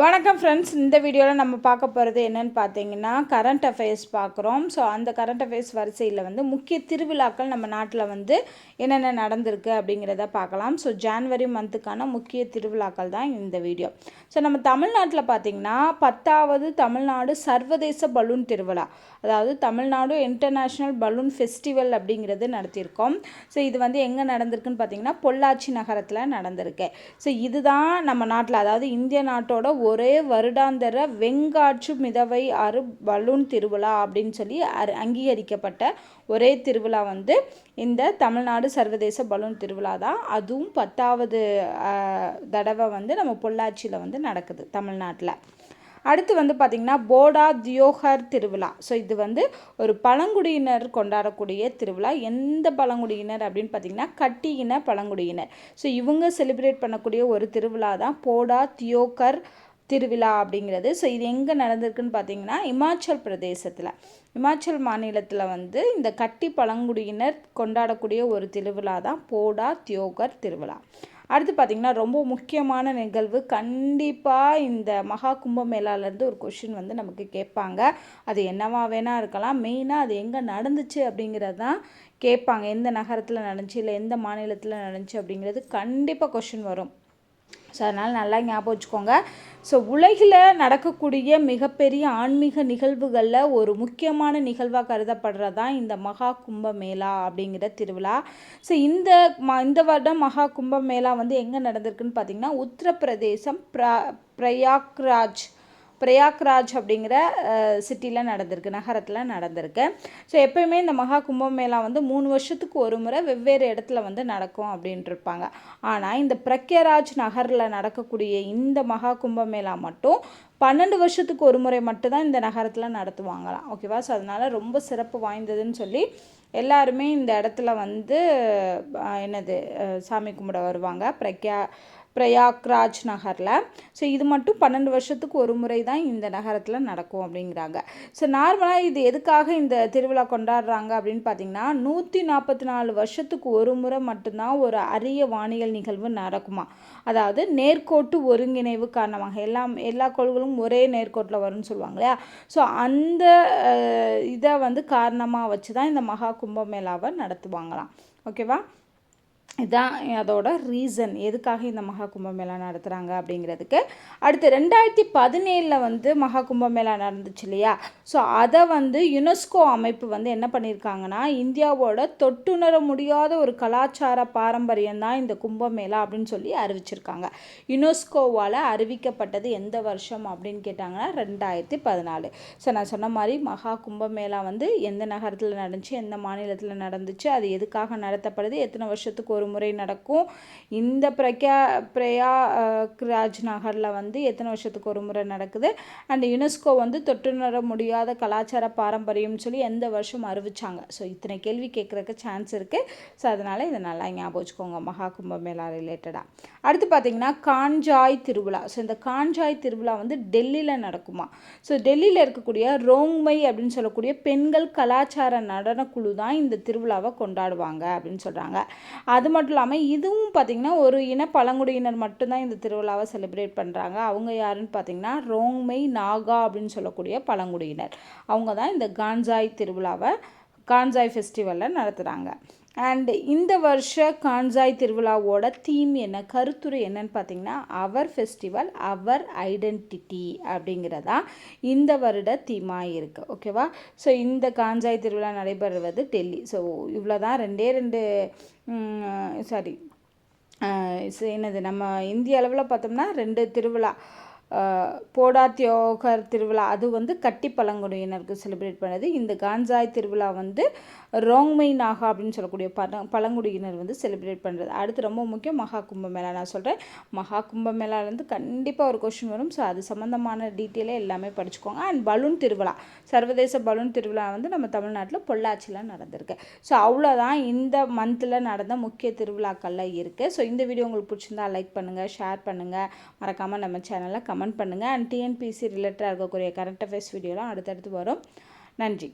வணக்கம் ஃப்ரெண்ட்ஸ் இந்த வீடியோவில் நம்ம பார்க்க போகிறது என்னன்னு பார்த்தீங்கன்னா கரண்ட் அஃபேர்ஸ் பார்க்குறோம். ஸோ அந்த கரண்ட் அஃபேர்ஸ் வரிசையில் வந்து முக்கிய திருவிழாக்கள் நம்ம நாட்டில் வந்து என்னென்ன நடந்திருக்கு அப்படிங்கிறத பார்க்கலாம். ஸோ ஜான்வரி மந்த்துக்கான முக்கிய திருவிழாக்கள் தான் இந்த வீடியோ ஸோ நம்ம தமிழ்நாட்டில் பார்த்தீங்கன்னா பத்தாவது தமிழ்நாடு சர்வதேச பலூன் திருவிழா. அதாவது தமிழ்நாடு இன்டர்நேஷ்னல் பலூன் ஃபெஸ்டிவல் அப்படிங்கிறது நடத்தியிருக்கோம். ஸோ இது வந்து எங்கே நடந்திருக்குன்னு பார்த்தீங்கன்னா பொள்ளாச்சி நகரத்தில் நடந்திருக்கு. ஸோ இதுதான் நம்ம நாட்டில் அதாவது இந்திய நாட்டோட ஒரே வருடாந்திர வெங்காற்று மிதவை ஆறு பலூன் திருவிழா அப்படின்னு சொல்லி அங்கீகரிக்கப்பட்ட ஒரே திருவிழா வந்து இந்த தமிழ்நாடு சர்வதேச பலூன் திருவிழா தான். அதுவும் பத்தாவது தடவை வந்து நம்ம பொள்ளாச்சியில் வந்து நடக்குது தமிழ்நாட்டில். அடுத்து வந்து பார்த்திங்கன்னா போடா தியோகர் திருவிழா. ஸோ இது வந்து ஒரு பழங்குடியினர் கொண்டாடக்கூடிய திருவிழா. எந்த பழங்குடியினர் அப்படின்னு பார்த்திங்கன்னா கட்டியின பழங்குடியினர். ஸோ இவங்க செலிப்ரேட் பண்ணக்கூடிய ஒரு திருவிழா தான் போடா தியோகர் திருவிழா அப்படிங்கிறது. ஸோ இது எங்கே நடந்திருக்குன்னு பார்த்தீங்கன்னா இமாச்சல் பிரதேசத்தில். இமாச்சல் மாநிலத்தில் வந்து இந்த கட்டி பழங்குடியினர் கொண்டாடக்கூடிய ஒரு திருவிழா தான் போடா தியோகர் திருவிழா. அடுத்து பார்த்திங்கன்னா ரொம்ப முக்கியமான நிகழ்வு. கண்டிப்பாக இந்த மகா கும்ப கும்பமேளாலேருந்து ஒரு கொஷின் வந்து நமக்கு கேட்பாங்க. அது என்னவா வேணால் இருக்கலாம். மெயினாக அது எங்கே நடந்துச்சு அப்படிங்கிறது தான் கேட்பாங்க. எந்த நகரத்தில் நடந்துச்சு இல்லை எந்த மாநிலத்தில் நடந்துச்சு அப்படிங்கிறது கண்டிப்பாக கொஷின் வரும். ஸோ அதனால் நல்லா ஞாபகம் வச்சுக்கோங்க. ஸோ உலகில் நடக்கக்கூடிய மிகப்பெரிய ஆன்மீக நிகழ்வுகளில் ஒரு முக்கியமான நிகழ்வாக கருதப்படுறது தான் இந்த மகா கும்ப மேளா அப்படிங்கிற திருவிழா. ஸோ இந்த ம இந்த வருடம் மகா கும்ப மேளா வந்து எங்கே நடந்திருக்குன்னு பார்த்தீங்கன்னா உத்தரப்பிரதேசம் ப்ரா பிரயாக்ராஜ் பிரயாக்ராஜ் அப்படிங்கிற சிட்டியில் நடந்திருக்கு நகரத்தில் நடந்திருக்கு. ஸோ எப்பயுமே இந்த மகா கும்பமேளா வந்து மூணு வருஷத்துக்கு ஒரு முறை வெவ்வேறு இடத்துல வந்து நடக்கும் அப்படின்ட்டு இருப்பாங்க ஆனால் இந்த பிரக்யராஜ் நகரில் நடக்கக்கூடிய இந்த மகா கும்பமேளா மட்டும் பன்னெண்டு வருஷத்துக்கு ஒரு முறை மட்டும்தான் இந்த நகரத்தில் நடத்துவாங்களாம். ஓகேவா? ஸோ அதனால் ரொம்ப சிறப்பு வாய்ந்ததுன்னு சொல்லி எல்லாருமே இந்த இடத்துல வந்து என்னது சாமி கும்பிட வருவாங்க. பிரக்யா பிரயாக்ராஜ் நகரில். ஸோ இது மட்டும் பன்னெண்டு வருஷத்துக்கு ஒரு முறை தான் இந்த நகரத்தில் நடக்கும் அப்படிங்கிறாங்க. ஸோ நார்மலாக இது எதுக்காக இந்த திருவிழா கொண்டாடுறாங்க அப்படின்னு பார்த்தீங்கன்னா நூற்றி நாற்பத்தி நாலு வருஷத்துக்கு ஒரு முறை மட்டும்தான் ஒரு அரிய வானியல் நிகழ்வு நடக்குமா? அதாவது நேர்கோட்டு ஒருங்கிணைவு காரணமாக எல்லாம் எல்லா கோள்களும் ஒரே நேர்கோட்டில் வரும்னு சொல்லுவாங்க இல்லையா? ஸோ அந்த இதை வந்து காரணமாக வச்சு தான் இந்த மகா கும்பமேளாவை நடத்துவாங்களாம். ஓகேவா இதுதான் அதோட ரீசன் எதுக்காக இந்த மகா கும்பமேளா நடத்துகிறாங்க அப்படிங்கிறதுக்கு. அடுத்து ரெண்டாயிரத்தி பதினேழில் வந்து மகா கும்பமேளா நடந்துச்சு இல்லையா? ஸோ அதை வந்து யுனெஸ்கோ அமைப்பு வந்து என்ன பண்ணியிருக்காங்கன்னா இந்தியாவோட தொட்டுணர முடியாத ஒரு கலாச்சார பாரம்பரியம் தான் இந்த கும்பமேளா அப்படின்னு சொல்லி அறிவிச்சிருக்காங்க. யுனெஸ்கோவால் அறிவிக்கப்பட்டது எந்த வருஷம் அப்படின்னு கேட்டாங்கன்னா ரெண்டாயிரத்தி பதினாலு. ஸோ நான் சொன்ன மாதிரி மகா கும்பமேளா வந்து எந்த நகரத்தில் நடந்துச்சு எந்த மாநிலத்தில் நடந்துச்சு அது எதுக்காக நடத்தப்படுது எத்தனை வருஷத்துக்கு ஒரு முறை நடக்கும். இந்த பிரக்யா பிரயா ராஜ் நகரில் வந்து எத்தனை வருஷத்துக்கு ஒரு முறை நடக்குது? அண்ட் யுனெஸ்கோ வந்து தொற்றுணர முடியாத கலாச்சார பாரம்பரியம்னு சொல்லி எந்த வருஷம் அறிவிச்சாங்க? ஸோ இத்தனை கேள்வி கேட்குறதுக்கு சான்ஸ் இருக்குது ஸோ அதனால் இதை நல்லா ஞாபகம் வச்சுக்கோங்க. மகா கும்பமேளா ரிலேட்டடாக அடுத்து பார்த்தீங்கன்னா காஞ்சாய் திருவிழா. ஸோ இந்த காஞ்சாய் திருவிழா வந்து டெல்லியில் நடக்குமா? ஸோ டெல்லியில் இருக்கக்கூடிய ரோங்மை அப்படின்னு சொல்லக்கூடிய பெண்கள் கலாச்சார நடனக்குழு தான் இந்த திருவிழாவை கொண்டாடுவாங்க அப்படின்னு சொல்கிறாங்க அது மட்டும் இல்லாமல் இதுவும் பார்த்திங்கன்னா ஒரு இன பழங்குடியினர் மட்டும்தான் இந்த திருவிழாவை செலிப்ரேட் பண்ணுறாங்க அவங்க யாருன்னு பார்த்தீங்கன்னா ரோங்மை நாகா அப்படின்னு சொல்லக்கூடிய பழங்குடியினர். அவங்க தான் இந்த காஞ்சாய் திருவிழாவை கான்சாய் ஃபெஸ்டிவலில் நடத்துகிறாங்க அண்ட் இந்த வருஷ கான்சாய் திருவிழாவோட தீம் என்ன கருத்துரை என்னன்னு பார்த்தீங்கன்னா அவர் ஃபெஸ்டிவல் அவர் ஐடென்டிட்டி அப்படிங்கிறதா இந்த வருட தீமாக இருக்குது ஓகேவா ஸோ இந்த கான்சாய் திருவிழா நடைபெறுவது டெல்லி. ஸோ இவ்வளோ தான் ரெண்டே ரெண்டு சாரி என்னது? நம்ம இந்திய அளவில் பார்த்தோம்னா ரெண்டு திருவிழா. போடாத்தியோகர் திருவிழா அது வந்து கட்டி பழங்குடியினருக்கு செலிப்ரேட் பண்ணுது. இந்த கான்சாய் திருவிழா வந்து ரோங்மை நாகா அப்படின்னு சொல்லக்கூடிய பழ பழங்குடியினர் வந்து செலிப்ரேட் பண்ணுறது அடுத்து ரொம்ப முக்கியம் மகா கும்பமேளா நான் சொல்கிறேன் மகா கும்பமேளாலேருந்து கண்டிப்பாக ஒரு கொஷின் வரும். ஸோ அது சம்மந்தமான டீட்டெயிலே எல்லாமே படிச்சுக்கோங்க. அண்ட் பலூன் திருவிழா. சர்வதேச பலூன் திருவிழா வந்து நம்ம தமிழ்நாட்டில் பொள்ளாச்சியில் நடந்திருக்கு. ஸோ அவ்வளோதான் இந்த மந்தில் நடந்த முக்கிய திருவிழாக்கள்லாம் இருக்குது ஸோ இந்த வீடியோ உங்களுக்கு பிடிச்சிருந்தா லைக் பண்ணுங்கள் ஷேர் பண்ணுங்கள் மறக்காமல் நம்ம சேனலில் கமெண்ட் பண்ணுங்கள் அண்ட் டிஎன்பிசி ரிலேட்டடாக இருக்கக்கூடிய கரண்ட் அஃபேர்ஸ் வீடியோலாம் அடுத்தடுத்து வரும். நன்றி.